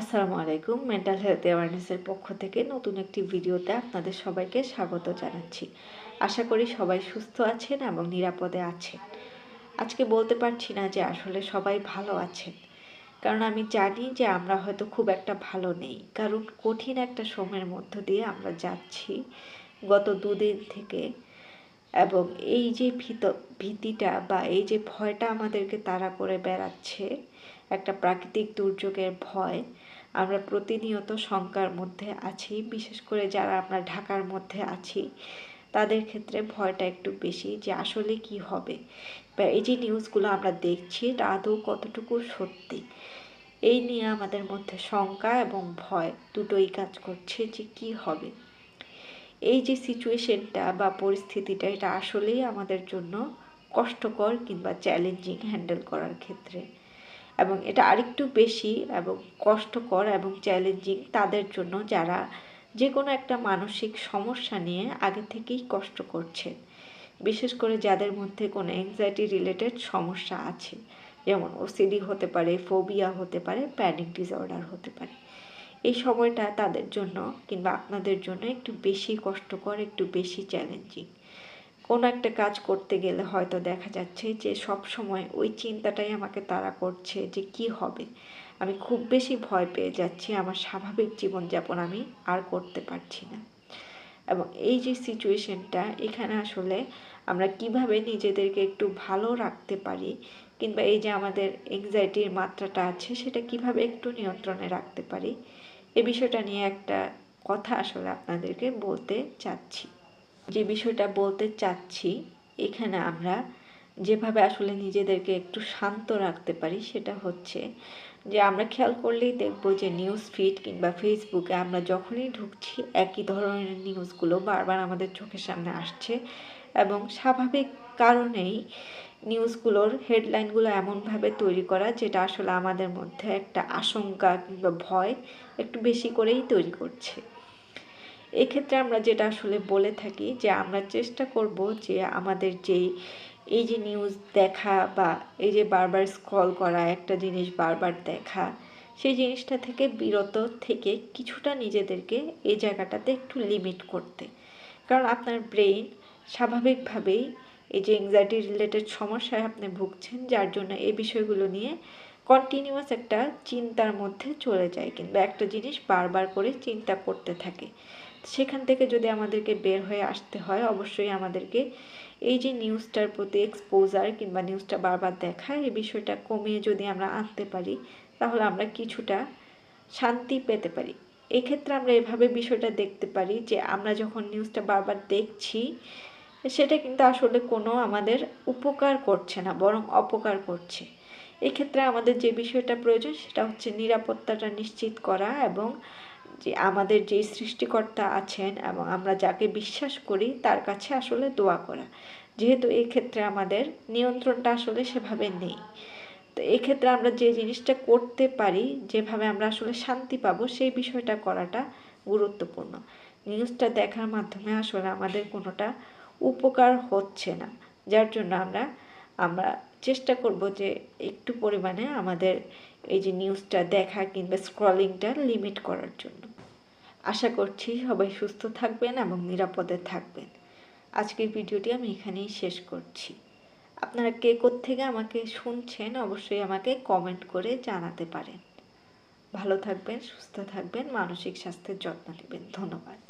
আসসালামু আলাইকুম mental health অ্যাওয়ারনেসের পক্ষ থেকে নতুন একটি ভিডিওতে আপনাদের সবাইকে স্বাগত জানাচ্ছি। আশা করি সবাই সুস্থ আছেন এবং নিরাপদে আছেন। আজকে বলতে পারছি না যে আসলে সবাই ভালো আছেন। কারণ আমি জানি যে আমরা হয়তো খুব একটা ভালো নেই। কারণ কঠিন একটা সময়ের মধ্য দিয়ে আমরা যাচ্ছি গত দুদিন থেকে। এবং এই যে ভীত, ভীতিটা বা এই যে ভয়টা আমাদেরকে তাড়া করে বেড়াচ্ছে, একটা প্রাকৃতিক দুর্যোগের ভয় আমরা প্রতিনিয়ত শঙ্কার মধ্যে আছি, বিশেষ করে যারা আমরা ঢাকার মধ্যে আছি, তাদের ক্ষেত্রে ভয়টা একটু বেশি যে আসলে কি হবে। বা এই যে নিউজগুলো আমরা দেখছি, এটা আদৌ কতটুকু সত্যি? এই নিয়ে আমাদের মধ্যে শঙ্কা এবং ভয় দুটোই কাজ করছে যে কি হবে। এই যে সিচুয়েশনটা বা পরিস্থিতিটা, এটা আসলেই আমাদের জন্য কষ্টকর কিংবা চ্যালেঞ্জিং হ্যান্ডেল করার ক্ষেত্রে। এবং এটা আরেকটু বেশি এবং কষ্টকর এবং চ্যালেঞ্জিং তাদের জন্য যারা যে কোনো একটা মানসিক সমস্যা নিয়ে আগে থেকেই কষ্ট করছেন বিশেষ করে যাদের মধ্যে কোনো অ্যাংজাইটি রিলেটেড সমস্যা আছে, যেমন ওসিডি হতে পারে ফোবিয়া হতে পারে প্যানিক ডিসঅর্ডার হতে পারে। এই সময়টা তাদের জন্য কিংবা আপনাদের জন্য একটু বেশি কষ্টকর, একটু বেশি চ্যালেঞ্জিং কোনো একটা কাজ করতে গেলে হয়তো দেখা যাচ্ছে যে সব সময় ওই চিন্তাটাই আমাকে তাড়া করছে যে কি হবে। আমি খুব বেশি ভয় পেয়ে যাচ্ছি, আমার স্বাভাবিক জীবনযাপন আমি আর করতে পারছি না। এবং এই যে সিচুয়েশনটা এখানে আসলে আমরা কীভাবে নিজেদেরকে একটু ভালো রাখতে পারি কিংবা এই যে আমাদের এংজাইটির মাত্রাটা আছে, সেটা কীভাবে একটু নিয়ন্ত্রণে রাখতে পারি, এ বিষয়টা নিয়ে একটা কথা আসলে আপনাদেরকে বলতে চাচ্ছি। যে বিষয়টা বলতে চাচ্ছি, এখানে আমরা যেভাবে আসলে নিজেদেরকে একটু শান্ত রাখতে পারি সেটা হচ্ছে যে আমরা খেয়াল করলেই দেখব যে নিউজ ফিড কিংবা ফেসবুকে আমরা যখনই ঢুকছি একই ধরনের নিউজগুলো বারবার আমাদের চোখের সামনে আসছে এবং স্বাভাবিক কারণেই নিউজগুলোর হেডলাইনগুলো এমনভাবে তৈরি করা যেটা আসলে আমাদের মধ্যে একটা আশঙ্কা কিংবা ভয় একটু বেশি করেই তৈরি করছে। এক্ষেত্রে আমরা যেটা আসলে বলে থাকি যে আমরা চেষ্টা করব যে আমাদের যেই, এই যে নিউজ দেখা বা এই যে বারবার স্ক্রল করা, একটা জিনিস বারবার দেখা, সেই জিনিসটা থেকে বিরত থেকে কিছুটা নিজেদেরকে এই জায়গাটাতে একটু লিমিট করতে। কারণ আপনার ব্রেইন স্বাভাবিকভাবেই এই যে এংজাইটি রিলেটেড সমস্যায় আপনি ভুগছেন, যার জন্য এই বিষয়গুলো নিয়ে কন্টিনিউয়াস একটা চিন্তার মধ্যে চলে যায় কিংবা একটা জিনিস বারবার করে চিন্তা করতে থাকে। সেখান থেকে যদি আমাদেরকে বের হয়ে আসতে হয়, অবশ্যই আমাদেরকে এই যে নিউজটার প্রতি এক্সপোজার কিংবা নিউজটা বারবার দেখা এই বিষয়টা কমিয়ে যদি আমরা আনতে পারি, তাহলে আমরা কিছুটা শান্তি পেতে পারি। এক্ষেত্রে আমরা এভাবে বিষয়টা দেখতে পারি যে, আমরা যখন নিউজটা বারবার দেখছি, সেটা কিন্তু আসলে কোনো আমাদের উপকার করছে না, বরং অপকার করছে। এক্ষেত্রে আমাদের যে বিষয়টা প্রয়োজন, সেটা হচ্ছে নিরাপত্তাটা নিশ্চিত করা এবং যে আমাদের যে সৃষ্টিকর্তা আছেন এবং আমরা যাকে বিশ্বাস করি, তার কাছে আসলে দোয়া করা। যেহেতু এই ক্ষেত্রে আমাদের নিয়ন্ত্রণটা আসলে সেভাবে নেই। তো এক্ষেত্রে আমরা যে জিনিসটা করতে পারি, যেভাবে আমরা আসলে শান্তি পাবো, সেই বিষয়টা করাটা গুরুত্বপূর্ণ। নিউজটা দেখার মাধ্যমে আসলে আমাদের কোনোটা উপকার হচ্ছে না। যার জন্য আমরা আমরা চেষ্টা করব যে একটু পরিমাণে আমাদের এই যে নিউজটা দেখা কিংবা স্ক্রলিংটা লিমিট করার জন্য। আশা করছি সবাই সুস্থ থাকবেন এবং নিরাপদে থাকবেন। আজকের ভিডিওটি আমি এখানেই শেষ করছি। আপনারা কে থেকে আমাকে শুনছেন অবশ্যই আমাকে কমেন্ট করে জানাতে পারেন। ভালো থাকবেন, সুস্থ থাকবেন, মানসিক স্বাস্থ্যের যত্ন নেবেন। ধন্যবাদ।